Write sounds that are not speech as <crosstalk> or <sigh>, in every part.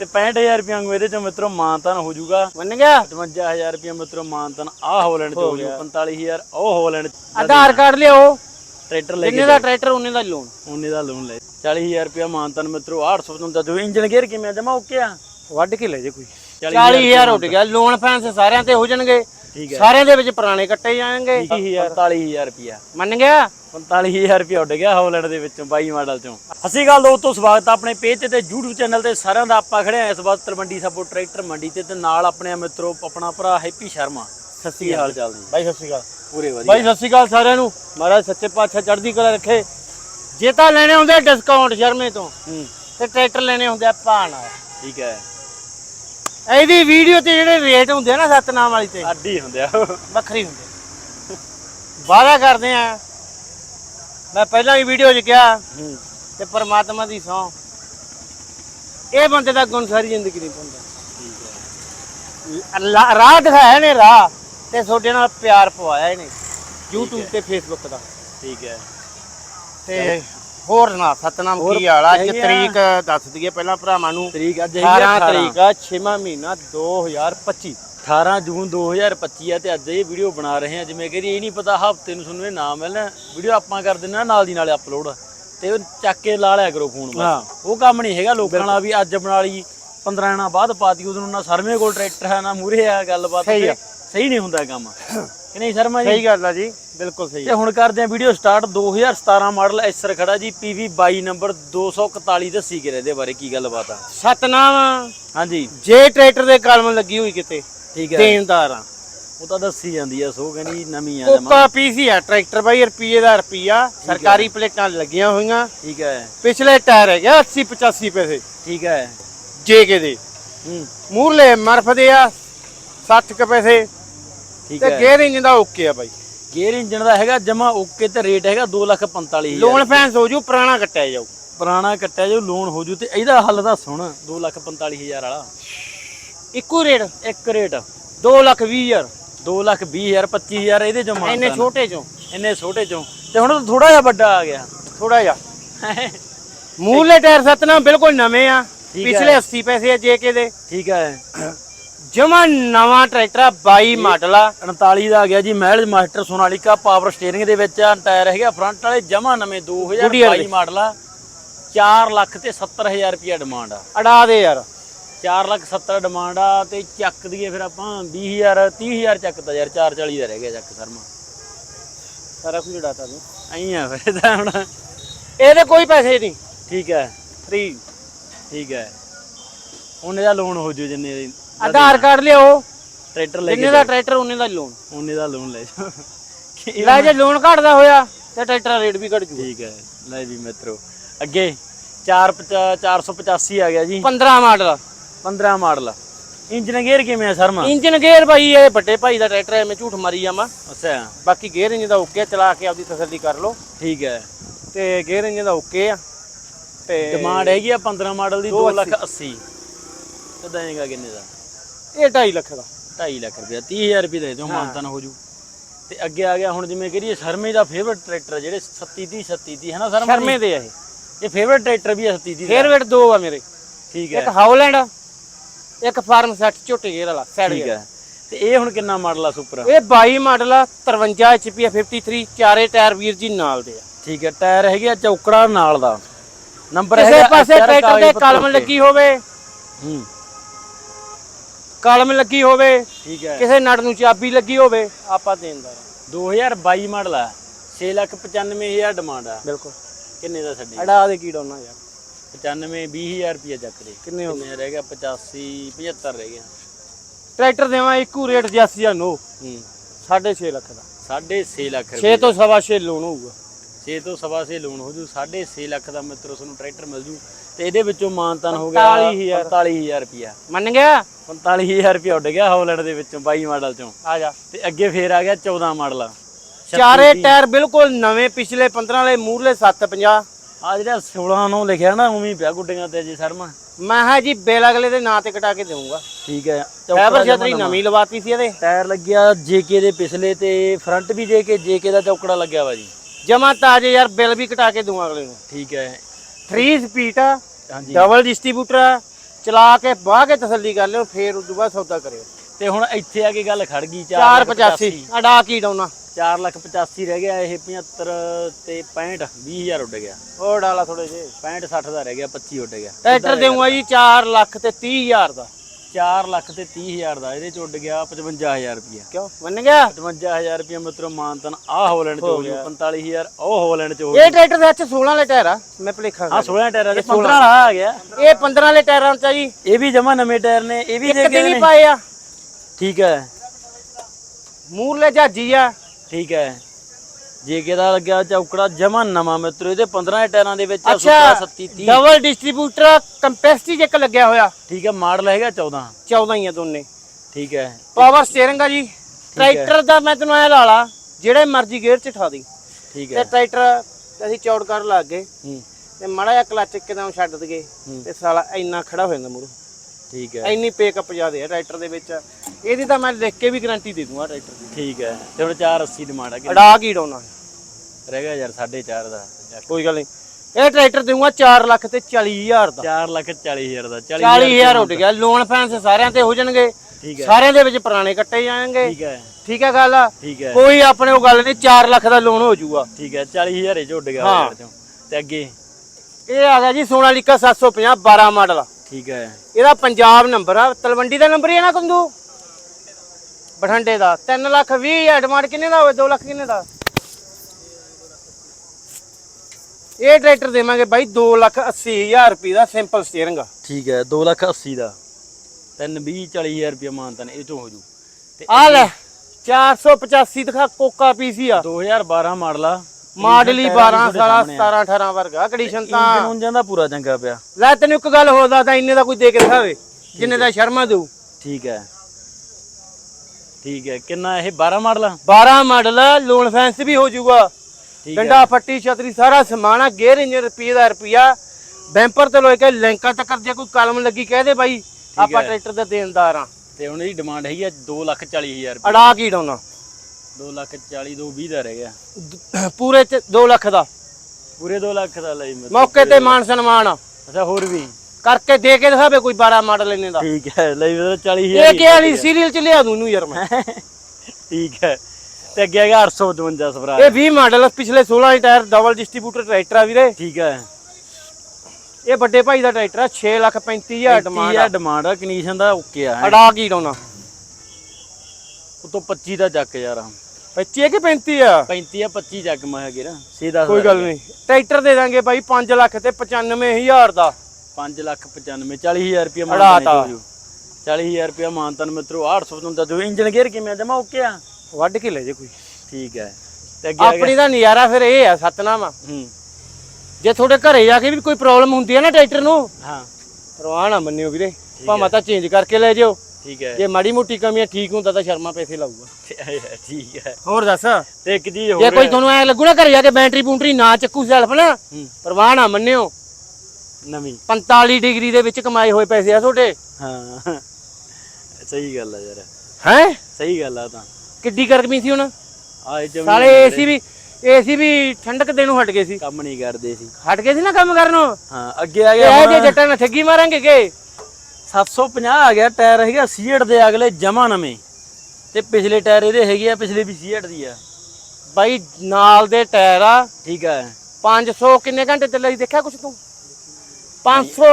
ਤੇ 65000 ਰੁਪਏ ਵਾਂਗੂ ਇਹਦੇ ਚੋਂ ਮਿੱਤਰੋ ਮਾਨਤਨ ਹੋ ਜਾਊਗਾ। ਮੰਨ ਗਿਆ? 55000 ਰੁਪਏ ਮਿੱਤਰੋ ਮਾਨਤਨ ਆਹ ਹੋਲੈਂਡ ਚ ਹੋ ਜਾਊ 45000 ਉਹ ਹੋਲੈਂਡ ਆਧਾਰ ਕਾਰਡ ਲਿਆਓ। ਟਰੈਕਟਰ ਲੈ ਜਿੰਨੇ ਕੇ ਦਾ ਟਰੈਕਟਰ ਉਹਨੇ ਦਾ ਲੋਨ ਉਹਨੇ ਦਾ ਲੋਨ ਲੈ। 40000 ਰੁਪਏ ਮਾਨਤਨ ਮਿੱਤਰੋ 855 ਜੋ ਇੰਜਨ ਗੇਅਰ ਕਿਵੇਂ ਜਮਾ ਓਕੇ ਆ? ਵੱਢ ਕੇ ਲੈ ਜੇ ਕੋਈ। 40000 40000 ਉੱਡ ਗਿਆ। ਲੋਨ ਫੈਂਸ ਸਾਰਿਆਂ ਤੇ ਹੋ ਜਾਣਗੇ। ਸਾਰਿਆਂ ਦੇ ਵਿੱਚ ਪੁਰਾਣੇ ਕੱਟੇ ਜਾਣਗੇ। 45000 ਰੁਪਿਆ ਮੰਨ ਗਿਆ? 45000 ਰੁਪਏ ਉੱਡ ਗਿਆ ਹੌਲੈਂਡ ਦੇ ਵਿੱਚੋਂ 22 ਮਾਡਲ ਚੋਂ। ਅਸੀਂ ਗੱਲ ਦੋਸਤੋ ਸਵਾਗਤ ਆ ਆਪਣੇ ਪੇਜ ਤੇ YouTube ਚੈਨਲ ਤੇ। ਸਾਰਿਆਂ ਦਾ ਆਪਾਂ ਖੜੇ ਆ ਇਸ ਵਾਰ ਤਲਵੰਡੀ ਸਾਬੋ ਟਰੈਕਟਰ ਮੰਡੀ ਤੇ ਤੇ ਨਾਲ ਆਪਣੇ ਮਿੱਤਰੋ ਆਪਣਾ ਭਰਾ ਹੈਪੀ ਸ਼ਰਮਾ। ਸਸੀ ਹਾਲ ਚਾਲ ਜੀ? ਬਾਈ ਸਤਿ ਸ਼੍ਰੀ ਅਕਾਲ। ਪੂਰੇ ਵਧੀਆ। ਬਾਈ ਸਤਿ ਸ਼੍ਰੀ ਅਕਾਲ ਸਾਰਿਆਂ ਨੂੰ। ਮਹਾਰਾਜ ਸੱਚੇ ਪਾਤਸ਼ਾਹ ਚੜ੍ਹਦੀ ਕਲਾ ਰੱਖੇ। ਜੇ ਤਾਂ ਲੈਣੇ ਹੁੰਦੇ ਡਿਸਕਾਊਂਟ ਸ਼ਰਮੇ ਤੋਂ ਤੇ ਟਰੈਕਟਰ ਲੈਣੇ ਹੁੰਦੇ ਆ ਭਾਅ ਨਾਲ ਠੀਕ ਹੈ। ਇਹਦੀ ਵੀਡੀਓ ਤੇ ਜਿਹੜੇ ਰੇਟ ਹੁੰਦੇ ਆ ਨਾ ਸਤਨਾਮ ਵਾਲੀ ਤੇ ਅੱਡੀ ਹੁੰਦੇ ਆ। ਵੱਖਰੀ ਹੁੰਦੇ ਵਾਅਦਾ ਕਰਦੇ ਆ ਮੈਂ ਪਹਿਲਾਂ ਵੀ ਵੀਡੀਓ 'ਚ ਕਿਹਾ ਤੇ ਪਰਮਾਤਮਾ ਦੀ ਸੌ। ਇਹ ਬੰਦੇ ਦਾ ਗੁਣ ਸਾਰੀ ਜ਼ਿੰਦਗੀ ਨਹੀਂ ਪਾਉਂਦਾ ਠੀਕ ਹੈ ਲਾ- ਰਾਹ ਦਿਖਾਇਆ ਨੇ ਰਾਹ ਤੇ ਤੁਹਾਡੇ ਨਾਲ ਪਿਆਰ ਪਵਾਇਆ ਇਹਨੇ YouTube ਤੇ Facebook ਦਾ। ਠੀਕ ਹੈ। ਤੇ ਹੋਰ ਨਾ ਸਤਨਾਮ ਹੋਰ ਕੀ ਹਾਲ ਆ? ਅੱਜ ਹੈਗੇ ਆ। ਤਰੀਕ ਦੱਸ ਦਈਏ ਪਹਿਲਾਂ ਭਰਾਵਾਂ ਨੂੰ। ਤਰੀਕ ਅੱਜ 18 18 ਤਰੀਕ ਆ 6ਵਾਂ ਮਹੀਨਾ 2025 18 ਜੂਨ 2025 ਆ ਤੇ ਅੱਜ ਇਹ ਵੀਡੀਓ ਬਣਾ ਰਹੇ ਆ। ਜਿਵੇਂ ਕਿ ਇਹ ਨਹੀਂ ਪਤਾ ਹਫ਼ਤੇ ਨੂੰ ਤੁਹਾਨੂੰ ਇਹ ਨਾ ਮਿਲਣਾ। ਵੀਡੀਓ ਆਪਾਂ ਕਰ ਦਿੰਦੇ ਆ ਨਾਲ ਦੀ ਨਾਲੇ ਅਪਲੋਡ ਤੇ ਉਹ ਚੱਕ ਕੇ ਲਾ ਲਿਆ ਕਰੋ ਫੋਨ ਹਾਂ। ਬਸ ਉਹ ਕੰਮ ਨਹੀਂ ਹੈਗਾ ਲੋਕਾਂ ਨਾਲ ਵੀ ਅੱਜ ਬਣਾ ਲਈ 15 ਦਿਨਾਂ ਬਾਅਦ ਪਾਤੀ ਉਦੋਂ ਨਾ ਸਰਵੇਂ ਕੋਲ ਟਰੈਕਟਰ ਹੈ ਨਾ ਮੂਰੇ ਆ ਗੱਲਬਾਤ ਸਹੀ ਤੇ ਆ। ਸਹੀ ਨਹੀਂ ਹੁੰਦਾ ਕੰਮ। ਕਿ ਨਹੀਂ ਸ਼ਰਮਾ ਜੀ? ਸਹੀ ਗੱਲ ਆ ਜੀ ਬਿਲਕੁਲ ਸਹੀ ਤੇ ਹੁਣ ਕਰਦੇ ਆ ਵੀਡੀਓ ਸਟਾਰਟ। 2017 ਮਾਡਲ ਐਸਰ ਖੜਾ ਜੀ PV 22 ਨੰਬਰ 241 ਦੱਸੀ ਕਿ ਇਹਦੇ ਬਾਰੇ ਕੀ ਗੱਲਬਾਤ ਆ? ਸਤਨਾਮ। ਹਾਂਜੀ। ਜੇ ਟਰੈਕਟਰ ਦੇ ਕਲਮ ਲੱਗੀ ਹੋਈ ਕਿਤੇ ਠੀਕ ਹੈ। ਦੇਣਦਾਰ ਆ। ਉਹ ਤਾਂ ਦੱਸੀ ਜਾਂਦੀ ਆ ਸੋ ਕਹਿੰਦੀ ਨਵੀਂ ਆ ਜਮਾ। ਕੋਕਾ ਪੀਸੀ ਆ ਟਰੈਕਟਰ ਬਾਈ ਰੁਪਏ ਦਾ ਰੁਪਿਆ ਸਰਕਾਰੀ ਪਲੇਟਾਂ ਲੱਗੀਆਂ ਹੋਈਆਂ। ਠੀਕ ਹੈ। ਪਿਛਲੇ ਟਾਇਰ ਹੈਗੇ 80 85 ਪੈਸੇ। ਠੀਕ ਹੈ। ਜੇਕੇ ਦੇ। ਹੂੰ। ਮੂਰਲੇ ਮਰਫ ਦੇ ਆ 60 ਕੁ ਪੈਸੇ। ਠੀਕ ਤੇ ਹੈ। ਗੇਅਰ ਇੰਜਨ ਦਾ ਓਕੇ ਆ ਬਾਈ। ਗੇਅਰ ਇੰਜਨ ਦਾ ਹੈਗਾ ਜਮਾ ਓਕੇ ਤੇ ਰੇਟ ਹੈਗਾ 245000 ਲੋਨ ਫੈਂਸ ਹੋ ਜੂ ਪੁਰਾਣਾ ਕੱਟਿਆ ਜਾਊ। ਪੁਰਾਣਾ ਕੱਟਿਆ ਜੋ ਲੋਨ ਹੋ ਜੂ ਤੇ ਇਹਦਾ ਹੱਲ ਦਾ ਸੁਣ 245000 ਵਾਲਾ। ਇੱਕੋ ਰੇਟ ਇੱਕ ਰੇਟ 2 ਲੱਖ 20 ਹਜ਼ਾਰ। 220000 25000 ਇਹਦੇ ਚੋਂ ਇੰਨੇ ਛੋਟੇ ਚੋਂ? ਇੰਨੇ ਛੋਟੇ ਚੋਂ। ਤੇ ਹੁਣ ਥੋੜਾ ਜਿਹਾ ਵੱਡਾ ਆ ਗਿਆ। ਥੋੜਾ ਜਿਹਾ। <laughs> ਮੂਰਲੇ ਟਾਇਰ ਸਤਨਾ ਬਿਲਕੁਲ ਨਵੇਂ ਆ। ਠੀਕ ਪਿਛਲੇ 80 ਪੈਸੇ ਆ ਜੇਕੇ ਦੇ। ਠੀਕ ਹੈ। ਜਮਾ ਨਵਾਂ ਟਰੈਕਟਰ ਆ 22 ਮਾਡਲ ਆ। 39 ਦਾ ਆ ਗਿਆ ਜੀ ਮਹਿਲ ਮਾਸਟਰ ਸੋਨਾਲੀਕਾ ਪਾਵਰ ਸਟੀਅਰਿੰਗ ਦੇ ਵਿੱਚ ਆ ਟਾਇਰ ਹੈਗਾ ਫਰੰਟ ਵਾਲੇ ਜਮਾ ਨਵੇਂ Goodyear 2022 ਦੇ। ਮਾਡਲ ਆ। 4 ਲੱਖ ਤੇ 70000 ਰੁਪਿਆ ਡਿਮਾਂਡ ਆ। ਅੜਾ ਦੇ ਯਾਰ। 4 ਲੱਖ 70 ਡਿਮਾਂਡ ਆ ਤੇ ਚੱਕ ਦਈਏ ਫਿਰ ਆਪਾਂ 20000 30000 ਚੱਕਦਾ ਯਾਰ 440 ਦਾ ਰਹਿ ਗਿਆ ਚੱਕ ਸਰਮਾ। ਸਾਰਾ ਕੁਝ ਉਡਾਤਾ ਤੂੰ। ਐਂ ਆ ਫਿਰ ਤਾਂ ਹੁਣ। ਇਹਦੇ ਕੋਈ ਪੈਸੇ ਨਹੀਂ। ਠੀਕ ਹੈ। ਫ੍ਰੀ ਠੀਕ ਹੈ। ਉਹਨੇ ਦਾ ਲੋਨ ਹੋ ਜੂ ਜਿੰਨੇ ਆਧਾਰ ਕਾਰਡ ਲਿਆਓ। ਟਰੈਕਟਰ ਲੈ ਜਿੰਨੇ ਕੇ ਦਾ ਟਰੈਕਟਰ ਉਹਨੇ ਦਾ ਲੋਨ ਉਹਨੇ ਦਾ ਲੋਨ ਲੈ ਜਾ ਕੀ- ਲੈ ਜੇ ਲੋਨ ਘਟਦਾ ਹੋਇਆ ਤੇ ਟਰੈਕਟਰ ਦਾ ਰੇਟ ਵੀ ਘਟ ਜੂ ਠੀਕ ਹੈ। ਲੈ ਵੀ ਮਿੱਤਰੋ ਅੱਗੇ 4 485 ਆ ਗਿਆ ਜੀ। 15 ਮਾਡਲ। 15 ਮਾਡਲ। ਇੰਜਨ ਗੇਅਰ ਕਿਵੇਂ ਆ ਸਰਮਾ? ਇੰਜਨ ਗੇਅਰ ਭਾਈ ਇਹ ਵੱਡੇ ਭਾਈ ਦਾ ਟਰੈਕਟਰ ਐ ਮੈਂ ਝੂਠ ਮਾਰੀ ਜਾਵਾਂ। ਅੱਛਾ। ਬਾਕੀ ਗੇਅਰ ਇੰਜਨ ਦਾ ਓਕੇ ਚਲਾ ਕੇ ਆਪਦੀ ਤਸੱਲੀ ਕਰ ਲਓ। ਠੀਕ ਹੈ। ਤੇ ਗੇਅਰ ਇੰਜਨ ਦਾ ਓਕੇ ਆ। ਤੇ ਡਿਮਾਂਡ ਹੈਗੀ ਆ 15 ਮਾਡਲ ਦੀ ਦੋ 2 ਲੱਖ 80 ਤੇ ਦੇਗਾ ਕਿੰਨੇ ਦਾ? ਇਹ 2.5 ਲੱਖ ਦਾ। 2.5 ਲੱਖ ਰੁਪਇਆ 30000 ਰੁਪਏ ਦੇ ਦਿਓ ਮਾਨਤਨ ਹੋ ਜੂ। ਤੇ ਅੱਗੇ ਆ ਗਿਆ ਹੁਣ ਜਿਵੇਂ ਕਰੀਏ ਸ਼ਰਮੇ ਦਾ ਫੇਵਰਟ ਟਰੈਕਟਰ ਜਿਹੜੇ 37 30 37 30 ਹੈ ਨਾ ਸ਼ਰਮਾ ਸ਼ਰਮੇ ਦੇ ਆ ਇਹ। ਇਹ ਫੇਵਰਟ ਟਰੈਕਟਰ ਵੀ ਹੈ 37 30 ਫੇਅਰ ਵੇਟ ਦੋ ਆ ਮੇਰੇ। ਠੀਕ ਇੱਕ ਹੈ ਹਾਉਲੈਂਡ ਇੱਕ ਫਾਰਮ ਸੈਟ ਝੋਟੇ ਗੇਅਰ ਵਾਲਾ ਸਾਈਡ ਠੀਕ ਹੈ। ਤੇ ਇਹ ਹੁਣ ਕਿੰਨਾ ਮਾਡਲ ਆ ਸੁਪਰ ਇਹ 22 ਮਾਡਲ ਆ 53 HP 53 ਚਾਰੇ ਟਾਇਰ ਵੀਰ ਜੀ ਨਾਲ ਦੇ ਆ। ਠੀਕ ਹੈ ਟਾਇਰ ਹੈਗੇ ਆ ਚੌਕੜਾ ਨਾਲ ਦਾ। ਨੰਬਰ ਕਿਸੇ ਹੈਗਾ ਪਾਸੇ SR ਟਰੈਕਟਰ ਪੱਤਰ ਕਲਮ। ਲੱਗੀ ਹੋਵੇ। ਹੂੰ। ਕਲਮ ਲੱਗੀ ਹੋਵੇ ਠੀਕ ਹੈ। ਕਿਸੇ ਨਟ ਨੂੰ ਚਾਬੀ ਲੱਗੀ ਹੋਵੇ। ਆਪਾਂ ਦੇਣਦਾਰ 2022 ਮਾਡਲ ਆ 695000 ਡਿਮਾਂਡ ਆ। ਬਿਲਕੁਲ। ਕਿੰਨੇ ਦਾ ਛੱਡੀ? ਅੜਾ ਦੇ ਕੀ ਡੋਨਾ ਯਾਰ। 95 20000 ਰੁਪਏ ਚੱਕ ਦੇ ਕਿੰਨੇ ਹੋ ਗਏ? ਰਹਿ ਗਿਆ? 85 75 ਰਹਿ ਗਿਆ। ਟਰੈਕਟਰ ਦੇਵਾਂ ਇੱਕੋ ਰੇਟ 80000 ਨੋ। ਹੂੰ। 6.5 ਲੱਖ ਦਾ। 6.5 ਲੱਖ 6 ਰੁਪਏ ਤੋਂ ਸਵਾ 6 ਲੋਨ ਹੋਊਗਾ। 6 ਤੋਂ ਸਵਾ 6 ਲੋਨ ਹੋ ਜੂ 6.5 ਲੱਖ ਦਾ ਮਿੱਤਰੋ ਤੁਹਾਨੂੰ ਟਰੈਕਟਰ ਮਿਲ ਜੂ। ਤੇ ਇਹਦੇ ਵਿੱਚੋਂ ਮਾਨਤਨ ਹੋ ਗਿਆ 45,000 45000 ਰੁਪਿਆ ਮੰਨ ਗਿਆ? 45000 ਰੁਪਿਆ ਉੱਡ ਗਿਆ ਹੌਲੈਂਡ ਦੇ ਵਿੱਚੋਂ 22 ਮਾਡਲ ਚੋਂ। ਆ ਜਾ। ਤੇ ਅੱਗੇ ਫੇਰ ਆ ਗਿਆ 14 ਮਾਡਲ। ਚਾਰੇ ਟਾਇਰ ਬਿਲਕੁਲ ਨਵੇਂ ਪਿਛਲੇ 15 ਵਾਲੇ ਮੂਰਲੇ 750 ਆ ਜਿਹੜਾ 16 ਨੂੰ ਲਿਖਿਆ ਨਾ ਉਵੇਂ ਪਿਆ ਗੁੱਡੀਆਂ ਤੇ ਜੀ ਸ਼ਰਮਾ। ਮੈਂ ਹਾਂ ਜੀ ਬਿੱਲ ਅਗਲੇ ਦੇ ਨਾਂ ਤੇ ਕਟਾ ਕੇ ਦੇਵਾਂਗਾ ਠੀਕ ਹੈ। ਫਾਈਬਰ ਛਤਰੀ ਨਵੀਂ ਲਵਾਤੀ ਸੀ ਇਹਦੇ। ਟਾਇਰ ਲੱਗਿਆ ਜੇਕੇ ਦੇ ਪਿਛਲੇ ਤੇ ਫਰੰਟ ਵੀ ਜੇਕੇ ਜੇਕੇ ਦਾ ਚੌਕੜਾ ਲੱਗਿਆ ਵਾ ਜੀ। ਜਮਾ ਤਾਜੇ ਯਾਰ ਬਿੱਲ ਵੀ ਕਟਾ ਕੇ ਦੂੰਗਾ ਅਗਲੇ ਨੂੰ। ਠੀਕ ਹੈ। 3 ਸਪੀਡ ਆ ਹਾਂਜੀ। ਡਬਲ ਡਿਸਟ੍ਰੀਬਿਊਟਰ ਆ ਚਲਾ ਕੇ ਬਾਹ ਕੇ ਤਸੱਲੀ ਕਰ ਲਿਓ ਫੇਰ ਉਦੋਂ ਬਾਅਦ ਸੌਦਾ ਕਰਿਓ। ਤੇ ਹੁਣ ਇੱਥੇ ਆ ਕੇ ਗੱਲ ਖੜ ਗਈ 485 ਅਡਾ ਕੀ ਡਾਉਣਾ? 4 ਲੱਖ 85 ਰਹਿ ਗਿਆ ਇਹ 75 ਤੇ 65 20000 ਉੱਡ ਗਿਆ। ਉਹ ਡਾਲਾ ਥੋੜੇ ਜੇ 65 60 ਦਾ ਰਹਿ ਗਿਆ 25 ਉੱਡ ਗਿਆ। ਟਰੈਕਟਰ ਦੇਊਗਾ ਜੀ 4 ਲੱਖ ਤੇ 30 ਹਜ਼ਾਰ ਦਾ। 4 ਲੱਖ ਤੇ 30000 ਦਾ ਇਹਦੇ ਚ ਉੱਡ ਗਿਆ 55000 ਰੁਪਇਆ ਕਿਉਂ? ਮੰਨ ਗਿਆ? 55000 ਰੁਪਇਆ ਮਿੱਤਰੋ ਮਾਨਤਨ ਆ ਹੋਲੈਂਡ ਚ ਹੋ ਗਿਆ। 45000 ਉਹ ਹੋਲੈਂਡ ਚ ਹੋ ਇਹ ਟਰੈਕਟਰ ਦੇ ਵਿੱਚ 16 ਵਾਲੇ ਟਾਇਰ ਆ ਮੈਂ ਭਲੇਖਾ ਆ 16 ਟਾਇਰਾਂ ਦੇ 15 ਵਾਲਾ ਆ ਗਿਆ। ਇਹ 15 ਵਾਲੇ ਟਾਇਰਾਂ ਚ ਆ ਜੀ ਇਹ ਵੀ ਜਮਾ ਨਵੇਂ ਟਾਇਰ ਨੇ ਇਹ ਵੀ ਦੇ ਨਹੀਂ ਨੇ। ਪਾਏ ਆ। ਠੀਕ ਹੈ। ਮੂਰਲੇ ਜਹਾਜੀ ਆ। ਠੀਕ ਹੈ। ਜੇਕੇ ਦਾ ਲੱਗਿਆ ਚੌਕੜਾ ਜਮਾ ਨਵਾਂ ਮਿੱਤਰੋ ਇਹਦੇ 15 ਟਾਇਰਾਂ ਦੇ ਵਿੱਚ ਆ ਅੱਛਾ 17 30 30 ਡਬਲ ਡਿਸਟ੍ਰੀਬਿਊਟਰ ਕੰਪੈਸਿਟੀ ਇੱਕ ਲੱਗਿਆ ਹੋਇਆ। ਠੀਕ ਹੈ ਮਾਡਲ ਹੈਗਾ 14 14 ਹੀ ਆ ਦੋਨੇ। ਠੀਕ ਹੈ। ਪਾਵਰ ਸਟੀਅਰਿੰਗ ਆ ਜੀ। ਟਰੈਕਟਰ ਦਾ ਮੈਂ ਤੈਨੂੰ ਐ ਲਾ ਲਾ ਜਿਹੜੇ ਮਰਜ਼ੀ ਗੇਅਰ ਚ ਠਾ ਦੀ। ਠੀਕ ਤੇ ਹੈ। ਟਰੈਕਟਰ ਅਸੀਂ ਚੌੜ ਕਰ ਲੱਗ ਗਏ। ਹੂੰ। ਤੇ ਮੜਾ ਜਿਹਾ ਕਲੱਚ ਇੱਕਦਮ ਛੱਡ ਹੂੰ। ਤੇ ਸਾਲਾ ਇੰਨਾ ਖੜਾ ਹੋ ਜਾਂਦਾ ਮੂਰੂ ਠੀਕ ਹੈ। ਇੰਨੀ ਪੇਕਅਪ ਜ਼ਿਆਦੇ ਆ ਟਰੈਕਟਰ ਦੇ ਵਿੱਚ। ਇਹਦੀ ਤਾਂ ਮੈਂ ਲਿਖ ਕੇ ਵੀ ਗਾਰੰਟੀ ਦੇ ਦੂੰਗਾ ਟਰੈਕਟਰ ਦੀ। ਠੀਕ ਹੈ। ਤੇ ਹੁਣ 480 ਡਿਮਾਂਡ ਆ ਕਿ ਅੜਾ ਕੀ ਡਾਉਣਾ? ਰਹਿ ਗਿਆ ਯਾਰ 4.5 ਦਾ। ਕੋਈ ਗੱਲ ਨਹੀਂ। ਇਹ ਟਰੈਕਟਰ ਦੇਊਂਗਾ 4 ਲੱਖ ਤੇ 40 ਹਜ਼ਾਰ ਦਾ। 4 ਲੱਖ 40000 ਦਾ। 40 ਹਜ਼ਾਰ ਉੱਡ ਗਿਆ। ਲੋਨ ਫੈਂਸ ਸਾਰਿਆਂ ਤੇ ਹੋ ਜਾਣਗੇ। ਠੀਕ ਹੈ। ਸਾਰਿਆਂ ਦੇ ਵਿੱਚ ਪੁਰਾਣੇ ਕੱਟੇ ਜਾਣਗੇ। ਠੀਕ ਹੈ। ਠੀਕ ਹੈ ਗੱਲ? ਠੀਕ ਹੈ। ਕੋਈ ਆਪਣੇ ਉਹ ਗੱਲ ਨਹੀਂ 4 ਲੱਖ ਦਾ ਲੋਨ ਹੋ ਜਾਊਗਾ। ਠੀਕ ਹੈ। 40000 ਇਹ ਉੱਡ ਗਿਆ ਹਾਂ। ਤੇ ਅੱਗੇ? ਇਹ ਆ ਗਿਆ ਜੀ ਸੋਨਾਲੀਕਾ 750 12 ਮਾਡਲ। ਠੀਕ ਹੈ। ਇਹਦਾ ਪੰਜਾਬ ਨੰਬਰ ਆ। ਤਲਵੰਡੀ ਦਾ ਨੰਬਰ ਹੀ ਹੈ ਨਾ ਕੰਦੂ? ਬਠੰਡੇ ਦਾ। 3 ਲੱਖ 20 ਹਜ਼ਾਰ ਡਿਮਾਂਡ ਕਿੰਨੇ ਦਾ ਹੋਵੇ? 2 ਲੱਖ ਕਿੰਨੇ ਦਾ? ਇਹ ਟਰੈਕਟਰ ਦੇਵਾਂਗੇ ਬਾਈ 2 ਲੱਖ 80 ਹਜ਼ਾਰ ਰੁਪਏ ਦਾ ਸਿੰਪਲ ਸਟੀਅਰਿੰਗ ਆ। ਠੀਕ ਹੈ 2 ਲੱਖ 80 ਦਾ। 3 20 40000 ਰੁਪਏ ਮਾਨਤਨ ਇਹ ਚੋਂ ਹੋ ਜੂ। ਤੇ ਆ ਲੈ 485 ਦਿਖਾ ਕੋਕਾ ਪੀਸੀ ਆ। 2012 ਮਾਡਲ ਆ। ਮਾਡਲ ਹੀ 12 ਸਾਲਾ 17 18 ਵਰਗਾ ਕੰਡੀਸ਼ਨ ਤਾਂ ਇੰਜਨ ਉਂਜਨ ਦਾ ਪੂਰਾ ਚੰਗਾ ਪਿਆ। ਲੈ ਤੈਨੂੰ ਇੱਕ ਗੱਲ ਹੋਰ ਦੱਸਦਾ ਇੰਨੇ ਦਾ ਕੋਈ ਦੇ ਕੇ ਦਿਖਾਵੇ ਜਿੰਨੇ ਦਾ ਸ਼ਰਮਾ ਦੇਊ। ਠੀਕ ਹੈ। ਠੀਕ ਹੈ ਕਿੰਨਾ ਇਹ 12 ਮਾਡਲ ਆ? 12 ਮਾਡਲ ਲੋਨ ਫੈਂਸ ਵੀ ਹੋ ਜਾਊਗਾ। ਡੰਡਾ ਫੱਟੀ ਛਤਰੀ ਸਾਰਾ ਸਮਾਨ ਆ ਗੇਅਰ ਇੰਜਨ ਰੁਪਏ ਦਾ ਰੁਪਿਆ ਬੈਂਪਰ ਤੇ ਲੋਏ ਕੇ ਲੈਂਕਾਂ ਤੱਕ ਜੇ ਕੋਈ ਕਲਮ ਲੱਗੀ ਕਹਿ ਦੇ ਬਾਈ ਆਪਾਂ ਟਰੈਕਟਰ ਦੇ ਦੇਣਦਾਰ ਆ। ਤੇ ਹੁਣ ਇਹਦੀ ਡਿਮਾਂਡ ਹੈਗੀ ਆ 2 ਲੱਖ 40000 ਰੁਪਏ ਅੜਾ ਕੀ ਡਾਉਣਾ। 2 ਲੱਖ 40 2 20 ਦਾ ਰਹਿ ਗਿਆ। ਪੂਰੇ ਚ 2 ਲੱਖ ਦਾ। ਪੂਰੇ 2 ਲੱਖ ਦਾ ਲਈ ਮਤਲਬ ਮੌਕੇ ਤੇ ਮਾਨ ਸਨਮਾਨ। ਅੱਛਾ ਹੋਰ ਵੀ। ਕਰਕੇ ਦੇ ਕੇ ਦਿਖਾਵੇ ਕੋਈ 12 ਮਾਡਲ ਇੰਨੇ ਦਾ। ਠੀਕ ਹੈ ਲਈ ਮਤਲਬ 40000 ਇਹ ਕੀ ਵਾਲੀ ਸੀਰੀਅਲ ਚ ਲਿਆ ਦੂੰ ਇਹਨੂੰ ਯਾਰ ਮੈਂ। ਠੀਕ ਹੈ ਤੇ ਅੱਗੇ ਹੈਗਾ 855 ਸਵਰਾਜ। ਇਹ 20 ਮਾਡਲ ਪਿਛਲੇ 16 ਟਾਇਰ ਡਬਲ ਡਿਸਟ੍ਰੀਬਿਊਟਰ ਟਰੈਕਟਰ ਆ ਵੀਰੇ। ਠੀਕ ਹੈ। ਇਹ ਵੱਡੇ ਭਾਈ ਦਾ ਟਰੈਕਟਰ ਆ 6 ਲੱਖ 35 ਹਜ਼ਾਰ ਡਿਮਾਂਡ ਡਿਮਾਂਡ ਆ। ਡਿਮਾਂਡ ਆ ਕੰਡੀਸ਼ਨ ਦਾ ਓਕੇ ਆ ਅੜਾ ਕੀ ਡਾਉਣਾ। ਉਤੋਂ 25 ਦਾ ਚੱਕ ਯਾਰ। 25 ਹੈ ਕਿ 35 ਆ? 35 ਆ 25 ਚੱਕ ਮੈਂ ਹੈਗੇ ਨਾ ਸਿੱਧਾ ਕੋਈ ਗੱਲ ਨਹੀਂ। ਟਰੈਕਟਰ ਦੇ ਦਾਂਗੇ ਬਾਈ 5 ਲੱਖ ਤੇ 95 ਹਜ਼ਾਰ ਦਾ। 5 ਲੱਖ 95 40000 ਰੁਪਏ ਅੜਾ ਮਾਨਤਨ ਤਾ। ਹੋ ਜੂ। 40000 ਰੁਪਏ ਮਾਨਤਨ ਮਿੱਤਰੋ 800 ਦਾ ਜੋ ਇੰਜਨ ਗੇਅਰ ਕਿਵੇਂ ਜਮਾ ਓਕੇ ਆ। ਵੱਢ ਕੇ ਲੈ ਜੇ ਕੋਈ। ਠੀਕ ਹੈ। ਤੇ ਅੱਗੇ ਆਪਣੀ ਦਾ ਨਜ਼ਾਰਾ ਫਿਰ ਇਹ ਆ ਸਤਨਾਮ ਹੂੰ। ਜੇ ਤੁਹਾਡੇ ਘਰੇ ਜਾ ਕੇ ਵੀ ਕੋਈ ਪ੍ਰੋਬਲਮ ਹੁੰਦੀ ਹੈ ਨਾ ਟਰੈਕਟਰ ਨੂੰ ਹਾਂ। ਪਰਵਾਹ ਨਾ ਮੰਨਿਓ ਵੀਰੇ। ਭਾਵੇਂ ਤਾਂ ਚੇਂਜ ਕਰਕੇ ਲੈ ਜਿਓ। ਠੀਕ ਹੈ। ਜੇ ਮਾੜੀ ਮੋਟੀ ਕਮੀਆਂ ਠੀਕ ਹੁੰਦਾ ਤਾਂ ਸ਼ਰਮਾ ਪੈਸੇ ਲਾਊਗਾ। ਠੀਕ ਹੈ ਹੋਰ ਦੱਸ? ਤੇ ਇੱਕ ਚੀਜ਼ ਜੇ ਹੋਰ ਕੋਈ ਤੁਹਾਨੂੰ ਐ ਲੱਗੂ ਨਾ ਘਰੇ ਜਾ ਕੇ ਬੈਟਰੀ ਬੂਟਰੀ ਨਾ ਚੱਕੂ ਸੈਲਫ ਨਾ ਹੂੰ। ਪਰਵਾਹ ਨਾ ਮੰਨਿਓ। ਨਵੀਂ। 45 ਡਿਗਰੀ ਦੇ ਵਿੱਚ ਕਮਾਏ ਹੋਏ ਪੈਸੇ ਆ ਤੁਹਾਡੇ। ਹਾਂ। ਸਹੀ ਗੱਲ ਆ ਯਾਰ। ਹੈ? ਸਹੀ ਗੱਲ ਆ ਤਾਂ। ਕਿੱਡੀ ਗਰਮੀ ਸੀ ਹੁਣ। ਇਹ ਸਾਲੇ ਏਸੀ ਵੀ ਏਸੀ ਵੀ ਠੰਡਕ ਦੇਣੋਂ ਹਟ ਗਏ ਸੀ। ਕੰਮ ਨਹੀਂ ਕਰਦੇ ਸੀ। ਹਟ ਗਏ ਸੀ ਨਾ ਕੰਮ ਕਰਨੋਂ ਹਾਂ ਅੱਗੇ ਆ ਇਹ ਗਿਆ ਜੇ ਜੱਟਾਂ ਨਾਲ ਠੱਗੀ ਮਾਰਾਂਗੇ ਕਿ? 750 ਆ ਗਿਆ ਟਾਇਰ ਹੈਗਾ ਸੀਟ ਦੇ ਅਗਲੇ ਜਮਾ ਨਵੇਂ। ਤੇ ਪਿਛਲੇ ਟਾਇਰ ਇਹਦੇ ਹੈਗੇ ਆ ਪਿਛਲੇ ਵੀ ਸੀਟ ਦੀ ਆ। ਬਾਈ ਨਾਲ ਦੇ ਟਾਇਰ ਆ ਠੀਕ ਹੈ 500 ਕਿੰਨੇ ਘੰਟੇ ਚੱਲਿਆ ਸੀ ਦੇਖਿਆ ਕੁਛ ਤੂੰ? 500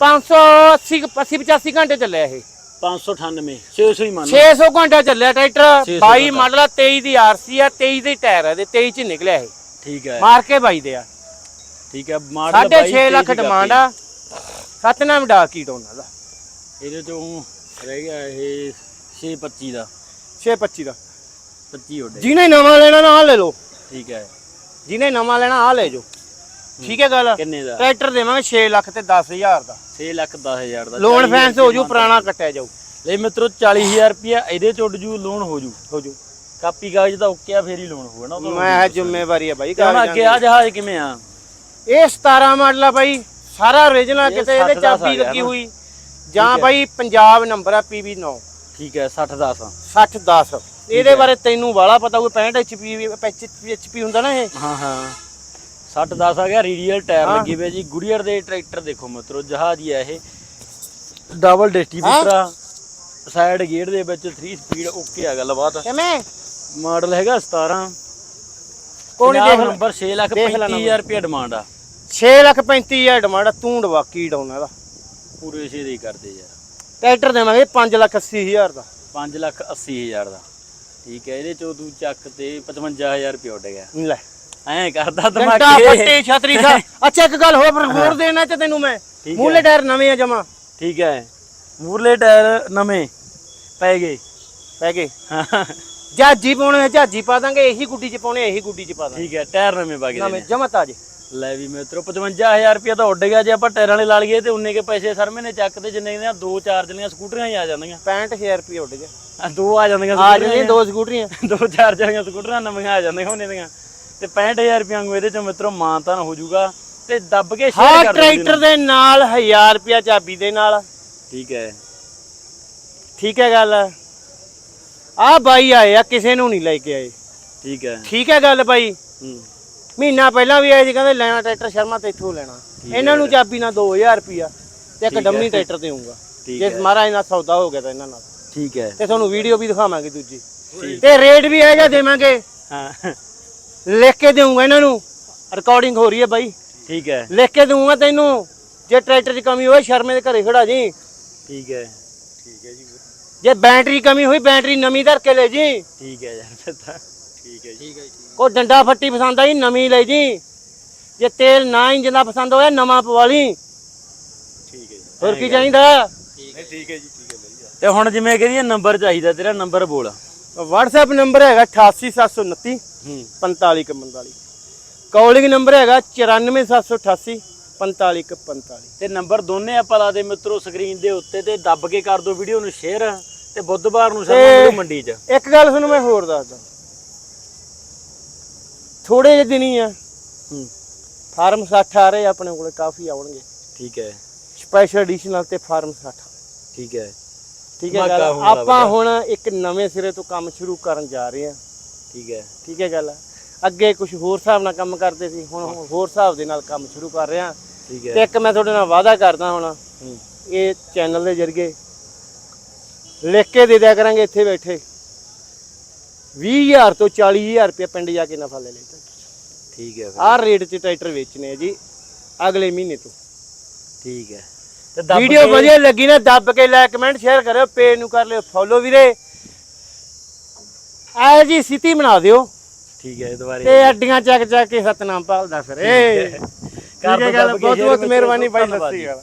580 80 85 ਘੰਟੇ ਚੱਲਿਆ ਇਹ। 598 600 ਹੀ ਮੰਨ 600 ਘੰਟਾ ਚੱਲਿਆ ਟਰੈਕਟਰ। 600 22 ਮਾਡਲ ਆ 23 ਦੀ ਆਰਸੀ ਆ 23 ਦੇ ਟਾਇਰ ਆ ਦੇ 23 ਚ ਨਿਕਲਿਆ ਇਹ। ਠੀਕ ਹੈ ਮਾਰ ਕੇ ਬਾਈ ਦੇ ਆ। ਠੀਕ ਹੈ ਮਾਡਲ 6.5 ਲੱਖ ਡਿਮਾਂਡ ਆ। ਸਤਨਾਮ ਡਾ ਕੀ ਡੋਨਾ ਦਾ। ਇਹਦੇ ਚੋਂ ਰਹਿ ਗਿਆ ਇਹ 625 ਦਾ। 625 ਦਾ। 25 ਉੱਡੇ ਜਿਹਨੇ ਨਵਾਂ ਲੈਣਾ ਨਾ ਆ ਲੈ ਲਓ। ਠੀਕ ਹੈ। ਜਿਹਨੇ ਨਵਾਂ ਲੈਣਾ ਆ ਲੈ ਜਾਓ। ਠੀਕ ਹੈ ਗੱਲ? ਕਿੰਨੇ ਦਾ? ਟਰੈਕਟਰ ਦੇਵਾਂਗੇ 6 ਲੱਖ ਤੇ 10000 ਦਾ। 6 ਲੱਖ 10000 ਦਾ। ਲੋਨ ਫੈਂਸ ਹੋ ਜੂ ਪੁਰਾਣਾ ਕੱਟਿਆ ਜਾਊ। ਲੈ ਮਿੱਤਰੋ 40000 ਰੁਪਿਆ ਇਹਦੇ ਚ ਉੱਡ ਜੂ ਲੋਨ ਹੋ ਜੂ। ਹੋ ਜੂ। ਕਾਪੀ ਕਾਗਜ਼ ਦਾ ਓਕੇ ਆ ਫੇਰ ਹੀ ਲੋਨ ਹੋਊਗਾ ਨਾ। ਮੈਂ ਜ਼ਿੰਮੇਵਾਰੀ ਹੈ ਬਾਈ ਹੁਣ ਅੱਗੇ ਆ ਜਹਾਜ਼ ਕਿਵੇਂ ਆ? ਇਹ 17 ਮਾਡਲ ਆ ਬਾਈ। ਸਾਰਾ origignal ਇਹ ਕਿਤੇ ਇਹਦੇ 60 ਦਾ ਆ ਚਾਬੀ ਲੱਗੀ ਨਾ। ਹੋਈ। ਜਾਂ ਬਾਈ ਪੰਜਾਬ ਨੰਬਰ ਆ PV9 ਠੀਕ ਹੈ 60 10 60 10 ਇਹਦੇ ਬਾਰੇ ਤੈਨੂੰ ਵਾਲਾ ਪਤਾ ਹੋਊ 65 HP HP ਹੁੰਦਾ ਨਾ ਇਹ। ਹਾਂ ਹਾਂ। 60 10 ਆ ਗਿਆ ਰੀਰੀਅਲ ਟਾਇਰ ਲੱਗੇ ਹੋਏ ਜੀ। ਗੁੜੀਅਰ ਦੇ ਟਰੈਕਟਰ ਦੇਖੋ ਮਿੱਤਰੋ ਜਹਾਜ਼ ਹੀ ਆ ਇਹ। ਡਬਲ ਡਿਸਟ੍ਰੀਬਿਊਟਰ ਆ। ਸਾਈਡ ਗੇਅਰ ਦੇ ਵਿੱਚ 3 ਸਪੀਡ ਓਕੇ ਆ ਗੱਲਬਾਤ। ਕਿਵੇਂ? ਮਾਡਲ ਹੈਗਾ 17 ਕੋਣੀ ਦੇਖ ਲੈ। ਨੰਬਰ 6 ਲੱਖ ਦੇਖ ਲੈ 35000 ਰੁਪਏ ਡਿਮਾਂਡ ਆ। 6 ਲੱਖ 35000 ਡਿਮਾਂਡ ਆ, ਤੂੰ ਡਵਾ ਕੀ ਡਾਉਣਾ ਇਹਦਾ? ਪੂਰੇ ਛੇ ਦੇ ਹੀ ਕਰਦੇ ਯਾਰ। ਟਰੈਕਟਰ ਦੇਵਾਂਗੇ 5 ਲੱਖ 80000 ਦਾ। 5 ਲੱਖ 80000 ਦਾ। ਠੀਕ ਹੈ ਇਹਦੇ ਚੋਂ ਤੂੰ ਚੱਕ ਤੇ 55000 ਰੁਪਏ ਉੱਡ ਗਿਆ। ਲੈ। ਐਂ ਕਰਦਾ ਡੰਡਾ ਦਿਮਾਗੇ। ਫੱਟੇ ਛਤਰੀ ਸਾ <laughs> ਅੱਛਾ ਇੱਕ ਗੱਲ ਹੋਰ ਹੋਰ ਦੇਣਾ ਤੇ ਤੈਨੂੰ ਮੈਂ। ਠੀਕ ਮੂਲੇ ਟਾਇਰ ਨਵੇਂ ਆ ਜਮਾ। ਠੀਕ ਹੈ। ਮੂਰਲੇ ਟਾਇਰ ਨਵੇਂ। ਪੈ ਗਏ। ਪੈ ਗਏ। ਜਹਾਜੀ ਪਾਉਣੇ ਆ, ਜਹਾਜੀ ਪਾ ਦਾਂਗੇ ਇਹੀ ਗੁੱਡੀ ਚ ਪਾਉਣੇ ਆ, ਇਹੀ ਗੁੱਡੀ ਚ ਪਾ ਦਾਂਗੇ। ਠੀਕ ਹੈ ਟਾਇਰ ਨਵੇਂ ਪਾ ਗਏ ਨਵੇਂ ਨੇ ਜਮਾ ਤਾਜੇ। ਲੈ ਵੀ ਮਿੱਤਰੋ 55000 ਰੁਪਏ ਤਾਂ ਉੱਡ ਗਿਆ ਜੇ ਆਪਾਂ ਟਾਇਰਾਂ ਵਾਲੇ ਲਾ ਲਈਏ ਤੇ ਉਨੇ ਕੇ ਪੈਸੇ ਸਰਮੇ ਨੇ ਚੱਕ ਤੇ ਜਿੰਨੇ ਦੀਆਂ ਦੋ ਚਾਰ ਜਣੀਆਂ ਸਕੂਟਰੀਆਂ ਹੀ ਆ ਜਾਂਦੀਆਂ। 65000 ਰੁਪਏ ਉੱਡ ਗਿਆ। ਆ ਦੋ ਆ ਜਾਂਦੀਆਂ ਆ ਜਿਹੜੀਆਂ ਦੋ ਸਕੂਟਰੀਆਂ। <laughs> ਦੋ ਚਾਰ ਜਣੀਆਂ ਸਕੂਟਰਾਂ ਨਵੀਆਂ ਆ ਜਾਂਦੀਆਂ ਉਹਨੇ ਦੀਆਂ। ਤੇ 65000 ਰੁਪਏ ਵਾਂਗੂ ਇਹਦੇ ਚੋਂ ਮਿੱਤਰੋ ਮਾਨਤਾਨ ਹੋ ਜਾਊਗਾ ਤੇ ਦੱਬ ਕੇ ਹਾਂ ਸ਼ੇਅਰ ਕਰ ਦਿਓ ਟਰੈਕਟਰ ਦੇ ਨਾਲ 1000 ਰੁਪਿਆ ਚਾਬੀ ਦੇ ਨਾਲ। ਠੀਕ ਹੈ। ਠੀਕ ਹੈ ਗੱਲ। ਆ ਬਾਈ ਆਏ ਆ ਕਿਸੇ ਨੂੰ ਨਹੀਂ ਲੈ ਕੇ ਆਏ। ਠੀਕ ਹੈ। ਠੀਕ ਹੈ ਗੱਲ ਬਾਈ। ਹੂੰ। ਮਹੀਨਾ ਪਹਿਲਾਂ ਵੀ ਆਏ ਸੀ ਕਹਿੰਦੇ ਲੈਣਾ ਟਰੈਕਟਰ ਸ਼ਰਮਾ ਤੇ ਇੱਥੋਂ ਲੈਣਾ। ਇਹਨਾਂ ਨੂੰ ਚਾਬੀ ਨਾਲ 2000 ਰੁਪਿਆ ਤੇ ਇੱਕ ਠੀਕ ਡੰਮੀ ਹੈ। ਟਰੈਕਟਰ ਦੇਊਂਗਾ। ਠੀਕ ਜੇ ਹੈ। ਮਹਾਰਾਜ ਨਾਲ ਸੌਦਾ ਹੋ ਗਿਆ ਤਾਂ ਇਹਨਾਂ ਨਾਲ। ਠੀਕ ਹੈ। ਤੇ ਤੁਹਾਨੂੰ ਵੀਡੀਓ ਵੀ ਦਿਖਾਵਾਂਗੇ ਦੂਜੀ। ਠੀਕ। ਤੇ ਰੇਟ ਵੀ ਜਿਹਾ ਦੇਵਾਂਗੇ। ਹਾਂ। ਲਿਖ ਕੇ ਦੇਊਂਗਾ ਇਹਨਾਂ ਨੂੰ। ਰਿਕਾਰਡਿੰਗ ਹੋ ਰਹੀ ਹੈ ਬਾਈ। ਠੀਕ ਹੈ। ਲਿਖ ਕੇ ਦਊਂਗਾ ਤੈਨੂੰ। ਜੇ ਟਰੈਕਟਰ 'ਚ ਕਮੀ ਹੋਵੇ ਸ਼ਰਮੇ ਦੇ ਘਰੇ ਖੜਾ ਜੀ। ਠੀਕ ਹੈ। ਜੇ। ਬੈਟਰੀ ਕਮੀ ਹੋਈ ਬੈਟਰੀ ਨਵੀਂ ਧਰ ਕੇ ਲੈ ਜੀ। ਠੀਕ ਹੈ ਯਾਰ ਫਿਰ ਤਾਂ। ਠੀਕ ਹੈ ਜੀ। ਕੋ ਡੰਡਾ ਫੱਟੀ ਪਸੰਦ ਆਈ ਨਵੀਂ ਲੈ ਜੀ ਜੇ ਤੇਲ ਨਾ ਇੰਜਨ ਦਾ ਪਸੰਦ ਹੋਇਆ ਨਵਾਂ ਪਵਾ ਲਈ। ਠੀਕ ਹੈ ਜੀ। ਹੋਰ ਕੀ ਚਾਹੀਦਾ? ਤੇ ਹੁਣ ਜਿਵੇਂ ਕਹਦੀ ਨੰਬਰ ਚਾਹੀਦਾ ਤੇਰਾ ਨੰਬਰ ਬੋਲ। WhatsApp ਨੰਬਰ ਹੈਗਾ 88729 ਹੂੰ। 4545 ਕਾਲਿੰਗ ਨੰਬਰ ਹੈਗਾ 94788 4545 ਤੇ ਨੰਬਰ ਦੋਨੇ ਆਪਾਂ ਲਾ ਦੇ ਮਿੱਤਰੋ ਸਕਰੀਨ ਦੇ ਉੱਤੇ ਤੇ ਦੱਬ ਕੇ ਕਰ ਦਿਓ ਵੀਡੀਓ ਨੂੰ ਸ਼ੇਅਰ ਤੇ ਬੁੱਧਵਾਰ ਨੂੰ ਸ਼ਾਮ ਨੂੰ ਮੰਡੀ 'ਚ। ਇੱਕ ਗੱਲ ਤੁਹਾਨੂੰ ਮੈਂ ਹੋਰ ਦੱਸਦਾ। ਥੋੜੇ ਜਿਹੇ ਦਿਨ ਹੀ ਆ। ਹੂੰ। ਫਾਰਮ 60 ਆ ਰਹੇ ਆ ਆਪਣੇ ਕੋਲੇ ਕਾਫੀ ਆਉਣਗੇ। ਠੀਕ ਹੈ। ਸਪੈਸ਼ਲ ਐਡੀਸ਼ਨਲ ਤੇ ਫਾਰਮ 60 ਠੀਕ ਹੈ। ਠੀਕ ਹੈ ਗੱਲ ਆਪਾਂ ਹੁਣ ਇੱਕ ਨਵੇਂ ਸਿਰੇ ਤੋਂ ਕੰਮ ਸ਼ੁਰੂ ਕਰਨ ਜਾ ਰਹੇ ਹਾਂ ਠੀਕ ਹੈ। ਠੀਕ ਹੈ ਗੱਲ ਅੱਗੇ ਕੁਝ ਹੋਰ ਹਿਸਾਬ ਨਾਲ ਕੰਮ ਕਰਦੇ ਸੀ ਹੁਣ ਹੋਰ ਹਿਸਾਬ ਦੇ ਨਾਲ ਕੰਮ ਸ਼ੁਰੂ ਕਰ ਰਹੇ ਹਾਂ ਠੀਕ ਤੇ ਹੈ ਇੱਕ ਮੈਂ ਤੁਹਾਡੇ ਨਾਲ ਵਾਅਦਾ ਕਰਦਾ ਹੁਣ ਇਹ ਚੈਨਲ ਦੇ ਜ਼ਰੀਏ। ਲਿਖ ਕੇ ਦੇ ਦਿਆ ਕਰਾਂਗੇ ਇੱਥੇ ਬੈਠੇ। 20000 ਤੋਂ 40000 ਰੁਪਏ ਪਿੰਡ ਜਾ ਕੇ ਨਫਾ ਲੈ ਲੈਂਦਾ ਠੀਕ ਹੈ ਫਿਰ, ਆਹ ਰੇਟ 'ਚ ਟਰੈਕਟਰ ਵੇਚਣੇ ਆ ਜੀ ਅਗਲੇ ਮਹੀਨੇ ਤੋਂ। ਠੀਕ ਹੈ। ਤੇ ਦੱਬ ਵੀਡੀਓ ਕੇ- ਵਧੀਆ ਲੱਗੀ ਨਾ ਦੱਬ ਕੇ ਲਾਇਕ ਕਮੈਂਟ ਸ਼ੇਅਰ ਕਰਿਓ ਪੇਜ ਨੂੰ ਕਰ ਲਿਓ ਫੋਲੋ ਵੀਰੇ। ਐ ਜੀ ਸਿੱਧੀ ਬਣਾ ਦਿਓ। ਠੀਕ ਹੈ ਦੁਬਾਰੇ ਤੇ ਅੱਡੀਆਂ ਚੱਕ ਚੱਕ ਕੇ ਸਤਨਾਮ ਭਾਲਦਾ ਫਿਰ। ਠੀਕ ਹੈ। ਗੱਲ ਬਹੁਤ ਬਹੁਤ ਮਿਹਰਬਾਨੀ ਧੰਨਵਾਦ ਸਤਿ। ਸ਼੍ਰੀ ਅਕਾਲ।